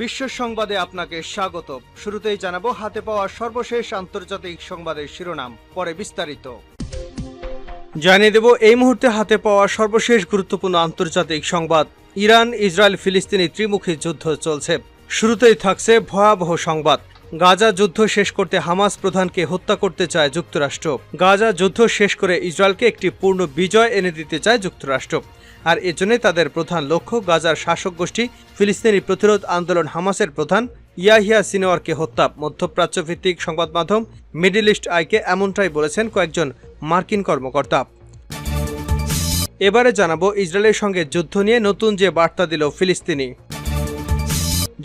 বিশ্ব সংবাদে আপনাকে স্বাগত। শুরুতেই জানাব, হাতে পাওয়া সর্বশেষ আন্তর্জাতিক সংবাদের শিরোনাম, পরে বিস্তারিত। জানিয়ে দেব, এই মুহূর্তে হাতে পাওয়া সর্বশেষ গুরুত্বপূর্ণ আন্তর্জাতিক সংবাদ, ইরান, ইসরায়েল, ফিলিস্তিনি ত্রিমুখী যুদ্ধ চলছে। শুরুতেই থাকছে ভয়াবহ সংবাদ। গাজা যুদ্ধ শেষ করতে হামাস প্রধানকে হত্যা করতে চায় যুক্তরাষ্ট্র। গাজা যুদ্ধ শেষ করে ইসরায়েলকে একটি পূর্ণ বিজয় এনে দিতে চায় যুক্তরাষ্ট্র। আর এজন্য তাদের প্রধান লক্ষ্য গাজার শাসক গোষ্ঠী ফিলিস্তিনি প্রতিরোধ আন্দোলন হামাসের প্রধান ইয়াহিয়া সিনোয়ারকে হত্যা। মধ্যপ্রাচ্যভিত্তিক সংবাদ মাধ্যম মিডিল ইস্ট আইকে এমনটাই বলেছেন কয়েকজন মার্কিন কর্মকর্তা। এবারে জানাব ইসরায়েলের সঙ্গে যুদ্ধ নিয়ে নতুন যে বার্তা দিল ফিলিস্তিনি।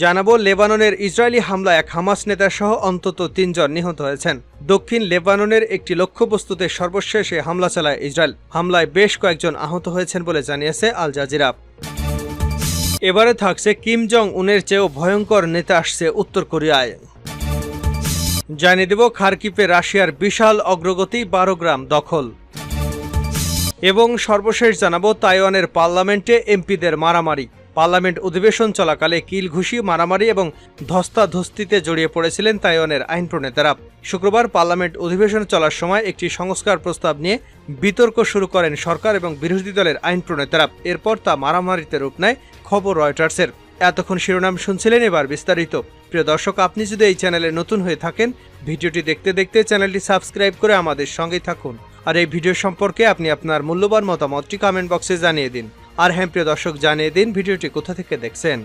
জানাব, লেবাননের ইসরায়েলি হামলায় এক হামাস নেতা সহ অন্তত তিনজন নিহত হয়েছেন। দক্ষিণ লেবাননের একটি লক্ষ্যবস্তুতে সর্বশেষে হামলা চালায় ইসরায়েল। হামলায় বেশ কয়েকজন আহত হয়েছেন বলে জানিয়েছে আল জাজিরা। এবারে থাকছে কিম জং উনের চেয়েও ভয়ঙ্কর নেতা আসছে উত্তর কোরিয়ায়। জানিয়ে দেব খারকিপে রাশিয়ার বিশাল অগ্রগতি বারো গ্রাম দখল। এবং সর্বশেষ জানাব, তাইওয়ানের পার্লামেন্টে এমপিদের মারামারি। পার্লামেন্ট অধিবেশন চলাকালে কিল ঘুষি মারামারি এবং ধস্তাধস্তিতে জড়িয়ে পড়েছিলেন তাইওয়ানের আইন প্রণেতারা। শুক্রবার পার্লামেন্ট অধিবেশন চলার সময় একটি সংস্কার প্রস্তাব নিয়ে বিতর্ক শুরু করেন সরকার এবং বিরোধী দলের আইন প্রণেতারা। এরপর তা মারামারিতে রূপ নেয় খবর রয়টার্সের। এতক্ষণ শিরোনাম শুনছিলেন এবার বিস্তারিত। প্রিয় দর্শক, আপনি যদি এই চ্যানেলে নতুন হয়ে থাকেন, ভিডিওটি দেখতে দেখতে চ্যানেলটি সাবস্ক্রাইব করে আমাদের সঙ্গেই থাকুন। আর এই ভিডিও সম্পর্কে আপনি আপনার মূল্যবান মতামতটি কমেন্ট বক্সে জানিয়ে দিন। আর হ্যাঁ প্রিয় দর্শক, জানিয়ে দিন ভিডিওটি কোথা থেকে দেখছেন।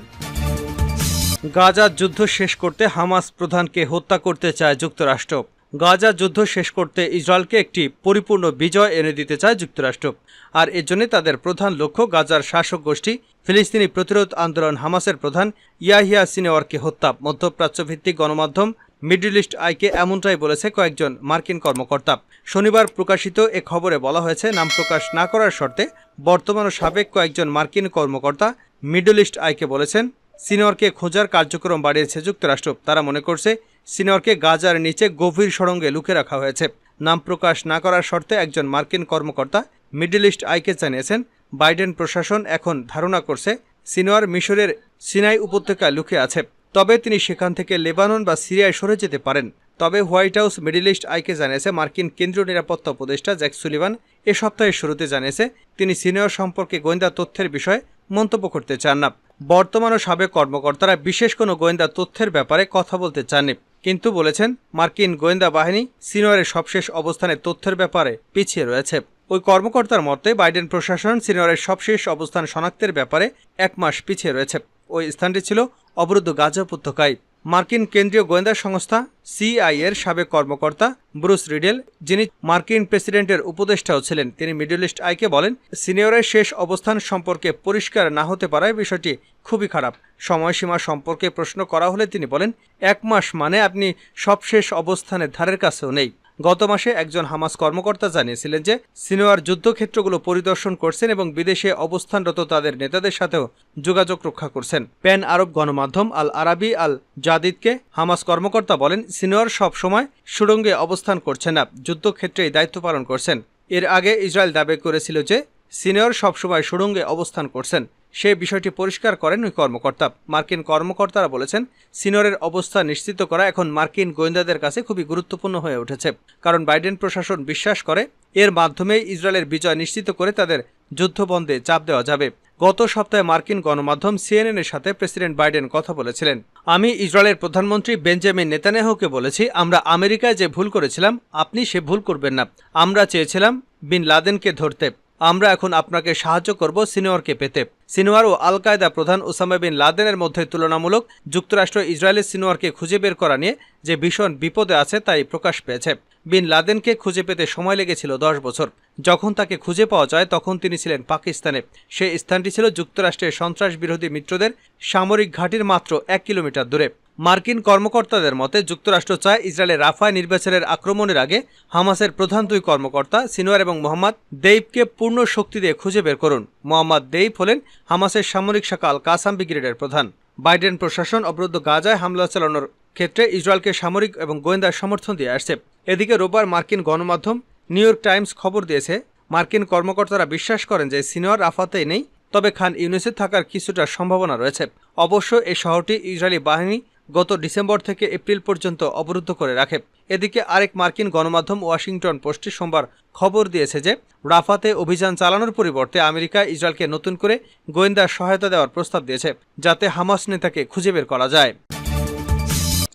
গাজার যুদ্ধ শেষ করতে হামাস প্রধানকে হত্যা করতে চায় যুক্তরাষ্ট্র। গাজা যুদ্ধ শেষ করতে ইসরায়েলকে একটি পরিপূর্ণ বিজয় এনে দিতে চায় যুক্তরাষ্ট্র। আর এর জন্য তাদের প্রধান লক্ষ্য গাজার শাসক গোষ্ঠী, ফিলিস্তিনি প্রতিরোধ আন্দোলন হামাসের প্রধান ইয়াহিয়া সিনেওয়ারকে হত্যা। মধ্যপ্রাচ্যভিত্তিক গণমাধ্যম মিডল ইস্ট আইকে এমনটাই বলেছে কয়েকজন মার্কিন কর্মকর্তা। শনিবার প্রকাশিত এ খবরে বলা হয়েছে, নাম প্রকাশ না করার শর্তে বর্তমান সাবেক কয়েকজন মার্কিন কর্মকর্তা মিডল ইস্ট আইকে বলেছেন, সিনিয়রকে খোঁজার কার্যক্রম বাড়িয়েছে যুক্তরাষ্ট্র। তারা মনে করছে, সিনিয়রকে গাজার নিচে গভীর সড়ঙ্গে লুকে রাখা হয়েছে। নাম প্রকাশ না করার শর্তে একজন মার্কিন কর্মকর্তা মিডল ইস্ট আইকে জানিয়েছেন, বাইডেন প্রশাসন এখন ধারণা করছে, সিনিয়র মিশরের সিনাই উপত্যকায় লুকে আছে। তবে তিনি সেখান থেকে লেবানন বা সিরিয়ায় সরে যেতে পারেন। তবে হোয়াইট হাউস, মিডিল ইস্ট, আইকে জানিয়েছে, মার্কিন কেন্দ্রীয় নিরাপত্তা উপদেষ্টা জ্যাক সুলিভান এ সপ্তাহের শুরুতে জানিয়েছে, তিনি সিনিয়র সম্পর্কে গোয়েন্দা তথ্যের বিষয়ে মন্তব্য করতে চান না। বর্তমান ও সাবেক কর্মকর্তারা বিশেষ কোনো গোয়েন্দা তথ্যের ব্যাপারে কথা বলতে চাননি। কিন্তু বলেছেন, মার্কিন গোয়েন্দা বাহিনী সিনিয়রের সবশেষ অবস্থানে তথ্যের ব্যাপারে পিছিয়ে রয়েছে। ওই কর্মকর্তার মতে, বাইডেন প্রশাসন সিনিয়রের সবশেষ অবস্থান শনাক্তের ব্যাপারে এক মাস পিছিয়ে রয়েছে। ওই স্থানটি ছিল অবরুদ্ধ গাজা উপত্যকায়। মার্কিন কেন্দ্রীয় গোয়েন্দা সংস্থা সিআই এর সাবেক কর্মকর্তা ব্রুস রিডেল, যিনি মার্কিন প্রেসিডেন্টের উপদেষ্টাও ছিলেন, তিনি মিডল ইস্ট আইকে বলেন, সিনিয়রের শেষ অবস্থান সম্পর্কে পরিষ্কার না হতে পারায় বিষয়টি খুবই খারাপ। সময়সীমা সম্পর্কে প্রশ্ন করা হলে তিনি বলেন, এক মাস মানে আপনি সবশেষ অবস্থানের ধারের কাছেও নেই। গত মাসে একজন হামাস কর্মকর্তা জানিয়েছিলেন যে, সিনোয়ার যুদ্ধক্ষেত্রগুলো পরিদর্শন করছেন এবং বিদেশে অবস্থানরত তাদের নেতাদের সাথেও যোগাযোগ রক্ষা করছেন। প্যান আরব গণমাধ্যম আল আরাবি আল জাদিদকে হামাস কর্মকর্তা বলেন, সিনোয়ার সব সময় সুড়ঙ্গে অবস্থান করছেন না, যুদ্ধক্ষেত্রেই দায়িত্ব পালন করছেন। এর আগে ইসরায়েল দাবি করেছিল যে, সিনিয়র সবসময় সুড়ঙ্গে অবস্থান করছেন। সে বিষয়টি পরিষ্কার করেন ওই কর্মকর্তা। মার্কিন কর্মকর্তারা বলেছেন সিনিয়রের অবস্থা নিশ্চিত করা এখন মার্কিন গোয়েন্দাদের কাছে খুবই গুরুত্বপূর্ণ হয়ে উঠেছে। কারণ বাইডেন প্রশাসন বিশ্বাস করে, এর মাধ্যমে ইসরায়েলের বিজয় নিশ্চিত করে তাদের যুদ্ধবন্ধে চাপ দেওয়া যাবে। গত সপ্তাহে মার্কিন গণমাধ্যম সিএনএনের সাথে প্রেসিডেন্ট বাইডেন কথা বলেছিলেন। আমি ইসরায়েলের প্রধানমন্ত্রী বেঞ্জামিন নেতানেহুকে বলেছি, আমরা আমেরিকায় যে ভুল করেছিলাম, আপনি সে ভুল করবেন না। আমরা চেয়েছিলাম বিন লাদেনকে ধরতে। আমরা এখন আপনাকে সাহায্য করব সিনিয়রকে পেতে। সিনোয়ার ও আল কায়দা প্রধান ওসামা বিন লাদেনের মধ্যে তুলনামূলক যুক্তরাষ্ট্র ইসরায়েলের সিনোয়ারকে খুঁজে বের করা নিয়ে যে ভীষণ বিপদে আছে তাই প্রকাশ পেয়েছে। বিন লাদেনকে খুঁজে পেতে সময় লেগেছিল দশ বছর। যখন তাকে খুঁজে পাওয়া যায়, তখন তিনি ছিলেন পাকিস্তানে। সে স্থানটি ছিল যুক্তরাষ্ট্রের সন্ত্রাস বিরোধী মিত্রদের সামরিক ঘাঁটির মাত্র এক কিলোমিটার দূরে। মার্কিন কর্মকর্তাদের মতে, যুক্তরাষ্ট্র চায় ইসরায়েলের রাফায় নির্বাচনের আক্রমণের আগে হামাসের প্রধান দুই কর্মকর্তা সিনোয়ার এবং মোহাম্মদ দেইবকে পূর্ণ শক্তি দিয়ে খুঁজে বের করুন। মোহাম্মদ দেইব হলেন হামাসের সামরিক শাখা আল কাসাম ব্রিগেডের প্রধান। বাইডেন প্রশাসন অবরুদ্ধ গাজায় হামলা চালানোর ক্ষেত্রে ইসরায়েলকে সামরিক এবং গোয়েন্দার সমর্থন দিয়ে আসছে। এদিকে রোববার মার্কিন গণমাধ্যম নিউ ইয়র্ক টাইমস খবর দিয়েছে, মার্কিন কর্মকর্তারা বিশ্বাস করেন যে সিনিয়র রাফাতেই নেই, তবে খান ইউনিসে থাকার কিছুটা সম্ভাবনা রয়েছে। অবশ্য এই শহরটি ইসরায়েলি বাহিনী গত ডিসেম্বর থেকে এপ্রিল পর্যন্ত অবরুদ্ধ করে রাখে। এদিকে আরেক মার্কিন গণমাধ্যম ওয়াশিংটন পোস্টে সোমবার খবর দিয়েছে যে, রাফাতে অভিযান চালানোর পরিবর্তে আমেরিকা ইসরায়েলকে নতুন করে গোয়েন্দা সহায়তা দেওয়ার প্রস্তাব দিয়েছে, যাতে হামাস নেতাকে খুঁজে বের করা যায়।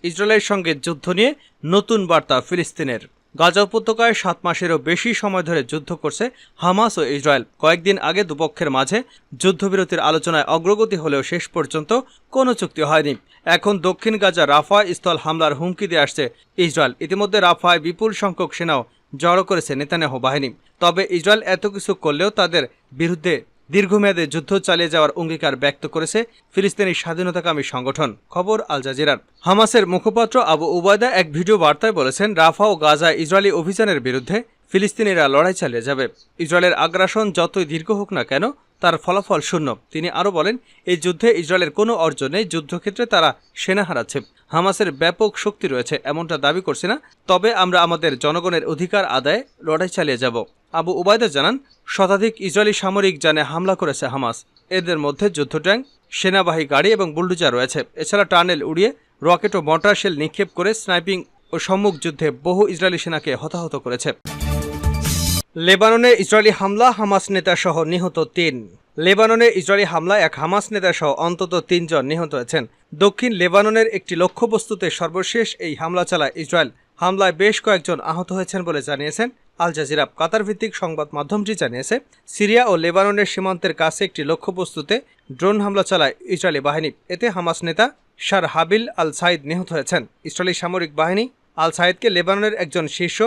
ইসরায়েলের সঙ্গে যুদ্ধ নিয়ে নতুন বার্তা ফিলিস্তিনের। গাজা উপত্যকায় সাত মাসেরও বেশি সময় ধরে যুদ্ধ করছে হামাস ও ইসরায়েল। কয়েকদিন আগে দুপক্ষের মাঝে যুদ্ধবিরতির আলোচনায় অগ্রগতি হলেও শেষ পর্যন্ত কোনো চুক্তি হয়নি। এখন দক্ষিণ গাজা রাফা স্থল হামলার হুমকি দিয়ে আসছে। ইসরায়েল ইতিমধ্যে রাফায় বিপুল সংখ্যক সেনাও জড়ো করেছে নেতানেহ বাহিনী। তবে ইসরায়েল এত কিছু করলেও তাদের বিরুদ্ধে দীর্ঘমেয়াদে যুদ্ধ চালিয়ে যাওয়ার অঙ্গীকার ব্যক্ত করেছে ফিলিস্তিনি স্বাধীনতাকামী সংগঠন খবর আল জাজিরার। হামাসের মুখপাত্র আবু উবায়দা এক ভিডিও বার্তায় বলেছেন, রাফা ও গাজা ইসরায়েলি অভিযানের বিরুদ্ধে ফিলিস্তিনিরা লড়াই চালিয়ে যাবে। ইসরায়েলের আগ্রাসন যতই দীর্ঘ হোক না কেন, তার ফলাফল শূন্য। তিনি আরও বলেন, এই যুদ্ধে ইসরায়েলের কোনো অর্জন যুদ্ধক্ষেত্রে তারা সেনা হারাচ্ছে। হামাসের ব্যাপক শক্তি রয়েছে, এমনটা দাবি করছে না, তবে আমরা আমাদের জনগণের অধিকার আদায়ে লড়াই চালিয়ে যাব। আবু উবায়দা জানান, শতাধিক ইসরায়েলি সামরিক যানে হামলা করেছে হামাস। এদের মধ্যে যুদ্ধ ট্যাঙ্ক, সেনাবাহী গাড়ি এবং বুলডুজার রয়েছে। এছাড়া টানেল উড়িয়ে রকেট ও মর্টার শেল নিক্ষেপ করে স্নাইপিং ও সম্মুখ যুদ্ধে বহু ইসরায়েলি সেনাকে হতাহত করেছে। লেবাননে ইসরায়েলি হামলা, হামাস নেতা সহ নিহত তিন। লেবাননে ইসরায়েলি হামলায় এক হামাস নেতা সহ অন্তত তিনজন নিহত হয়েছেন। দক্ষিণ লেবাননের একটি লক্ষ্যবস্তুতে সর্বশেষ এই হামলা চালায় ইসরায়েল। হামলায় বেশ কয়েকজন আহত হয়েছেন বলে জানিয়েছেন আল জাজিরা। কাতার ভিত্তিক সংবাদ মাধ্যমটি জানিয়েছে, সিরিয়া ও লেবাননের সীমান্তের কাছে একটি লক্ষ্যবস্তুতে ড্রোন হামলা চালায় ইসরায়েলি বাহিনী। এতে হামাস নেতা শার হাবিল আল সাইদ নিহত হয়েছেন। ইসরায়েলি সামরিক বাহিনী আল সাইদকে লেবাননের একজন শীর্ষ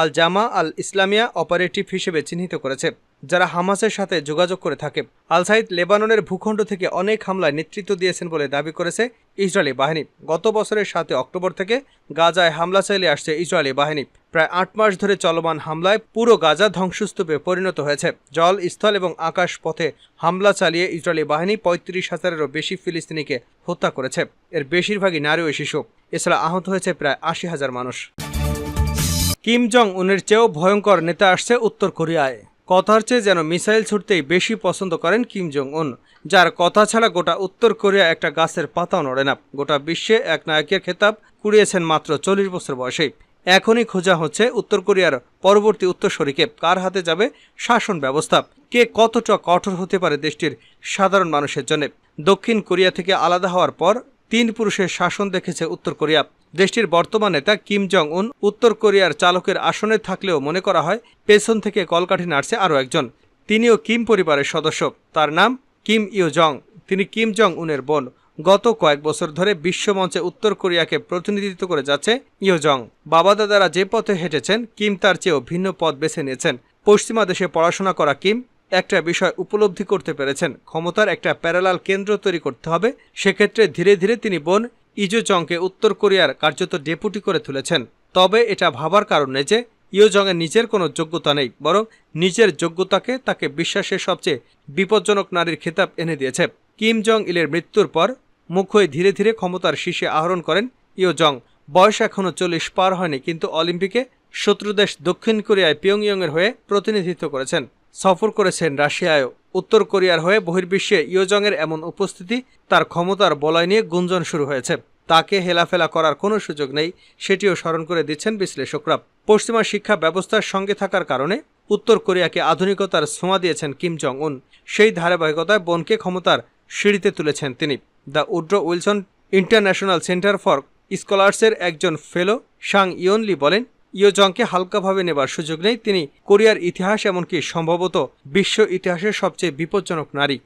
আল জামা আল ইসলামিয়া অপারেটিভ হিসেবে চিহ্নিত করেছে। যারা হামাসের সাথে যোগাযোগ করে থাকে। আল সাইদ লেবাননের ভূখণ্ড থেকে অনেক হামলায় নেতৃত্ব দিয়েছেন বলে দাবি করেছে ইসরায়েলি বাহিনী। গত বছরের সাতে অক্টোবর থেকে গাজায় হামলা চালিয়ে আসছে ইসরায়েলি বাহিনী। প্রায় আট মাস ধরে চলমান হামলায় পুরো গাজা ধ্বংসস্তূপে পরিণত হয়েছে। জল, স্থল এবং আকাশ পথে হামলা চালিয়ে ইসরায়েলি বাহিনী পঁয়ত্রিশ হাজারেরও বেশি ফিলিস্তিনিকে হত্যা করেছে। এর বেশিরভাগই নারী ও শিশু। এছাড়া আহত হয়েছে প্রায় আশি হাজার মানুষ। কিম জং উনের চেয়েও ভয়ঙ্কর নেতা আসছে উত্তর কোরিয়ায়। কথার চেয়ে যেন মিসাইল ছুটতেই বেশি পছন্দ করেন কিম জং উন যার কথা ছাড়া গোটা উত্তর কোরিয়া একটা গাছের পাতাও নড়ে না। গোটা বিশ্বে এক নায়কের খেতাব কুড়িয়েছেন মাত্র চল্লিশ বছর বয়সেই এখনই খোঁজা হচ্ছে উত্তর কোরিয়ার পরবর্তী উত্তরসূরিকে। কার হাতে যাবে শাসন ব্যবস্থা? কে কতটা কঠোর হতে পারে দেশটির সাধারণ মানুষের জন্য? দক্ষিণ কোরিয়া থেকে আলাদা হওয়ার পর তিন পুরুষের শাসন দেখেছে উত্তর কোরিয়া। দেশটির বর্তমান নেতা কিম জং উন উত্তর কোরিয়ার চালকের আসনে থাকলেও মনে করা হয়, পেছন থেকে কলকাঠি নাড়ছে আরও একজন। তিনিও কিম পরিবারের সদস্য। তার নাম কিম ইউ জং। তিনি কিম জং উনের বোন। গত কয়েক বছর ধরে বিশ্বমঞ্চে উত্তর কোরিয়াকে প্রতিনিধিত্ব করে যাচ্ছে ইয়োজং বাবা দাদারা যে পথে হেঁটেছেন, কিম তার চেয়েও ভিন্ন পথ বেছে নিয়েছেন। পশ্চিমা দেশে পড়াশোনা করা কিম একটা বিষয় উপলব্ধি করতে পেরেছেন। ক্ষমতার একটা প্যারালাল কেন্দ্র তৈরি করতে হবে। সেক্ষেত্রে ধীরে ধীরে তিনি বোন ইজো জংকে উত্তর কোরিয়ার কার্যত ডেপুটি করে তুলেছেন। তবে এটা ভাবার কারণে যে ইয়ো জংয়ের নিজের কোনো যোগ্যতা নেই, বরং নিজের যোগ্যতাকে তাকে বিশ্বাসের সবচেয়ে বিপজ্জনক নারীর খেতাব এনে দিয়েছে। কিম জং ইলের মৃত্যুর পর মুখ হয়ে ধীরে ধীরে ক্ষমতার শীর্ষে আহরণ করেন ইয়ো জং। বয়স এখনও চল্লিশ পার হয়নি, কিন্তু অলিম্পিকে শত্রুদেশ দক্ষিণ কোরিয়ায় পিয়ংইয়ংয়ের হয়ে প্রতিনিধিত্ব করেছেন। সফর করেছেন রাশিয়ায়ও। উত্তর কোরিয়ার হয়ে বহির্বিশ্বে ইয়োজংয়ের এমন উপস্থিতি, তার ক্ষমতার বলয় নিয়ে গুঞ্জন শুরু হয়েছে। তাকে হেলাফেলা করার কোনো সুযোগ নেই, সেটিও স্মরণ করে দিচ্ছেন বিশ্লেষকরা। পশ্চিমা শিক্ষা ব্যবস্থার সঙ্গে থাকার কারণে উত্তর কোরিয়াকে আধুনিকতার ছোঁয়া দিয়েছেন কিম জং উন সেই ধারাবাহিকতায় বনকে ক্ষমতার সিঁড়িতে তুলেছেন তিনি। The Woodrow Wilson International Center for স্কলার্সের একজন ফেলো সাং ইয়নলি বলেন ইয়োজংকে হালকাভাবে নেবার সুযোগ নেই। তিনি কোরিয়ার ইতিহাস, এমনকি সম্ভবত বিশ্ব ইতিহাসের সবচেয়ে বিপজ্জনক নারী।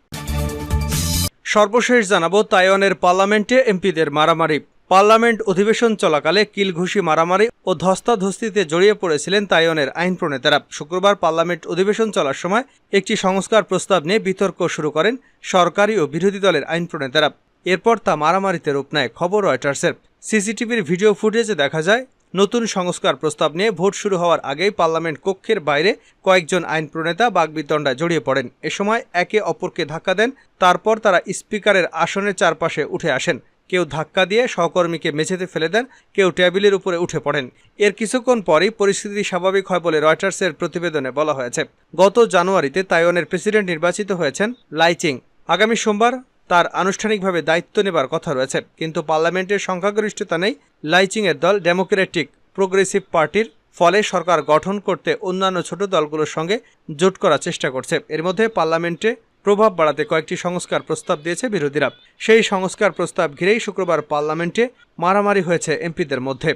সর্বশেষ জানাব, তাইওয়ানের পার্লামেন্টে এমপিদের মারামারি। পার্লামেন্ট অধিবেশন চলাকালে কিলঘুষি মারামারি ও ধস্তাধস্তিতে জড়িয়ে পড়েছিলেন তাইওয়ানের আইন প্রণেতারা। শুক্রবার পার্লামেন্ট অধিবেশন চলার সময় একটি সংস্কার প্রস্তাব নিয়ে বিতর্ক শুরু করেন সরকারি ও বিরোধী দলের আইন প্রণেতারা। এরপর তা মারামারিতে রূপ নেয়, খবর রয়টার্সের। সিসিটিভির ভিডিও ফুটেজে দেখা যায় নতুন সংস্কার প্রস্তাব নিয়ে ভোট শুরু হওয়ার আগেই পার্লামেন্ট কক্ষের বাইরে কয়েকজন আইন প্রণেতা বাগবিতণ্ডায় জড়িয়ে পড়েন। এ সময় একে অপরকে ধাক্কা দেন, তারপর তারা স্পিকারের আসনের চারপাশে উঠে আসেন। কেউ ধাক্কা দিয়ে সহকর্মীকে মেঝেতে ফেলে দেন, কেউ টেবিলের উপরে উঠে পড়েন। এর কিছুক্ষণ পরই পরিস্থিতি স্বাভাবিক হয় বলে রয়টার্সের প্রতিবেদনে বলা হয়েছে। গত জানুয়ারিতে তাইওয়ানের প্রেসিডেন্ট নির্বাচিত হয়েছেন লাইচিং। আগামী সোমবার তার আনুষ্ঠানিকভাবে দায়িত্ব নেবার কথা রয়েছে। কিন্তু পার্লামেন্টের সংখ্যাগরিষ্ঠতা নেই। লাইচিংয়ের দল ডেমোক্রেটিক প্রোগ্রেসিভ পার্টির ফলে সরকার গঠন করতে অন্যান্য ছোট দলগুলোর সঙ্গে জোট করার চেষ্টা করছে। এর মধ্যে পার্লামেন্টে প্রভাব বাড়াতে কয়েকটি সংস্কার প্রস্তাব দিয়েছে বিরোধীরা। সেই সংস্কার প্রস্তাব ঘিরেই শুক্রবার পার্লামেন্টে মারামারি হয়েছে এমপিদের মধ্যে।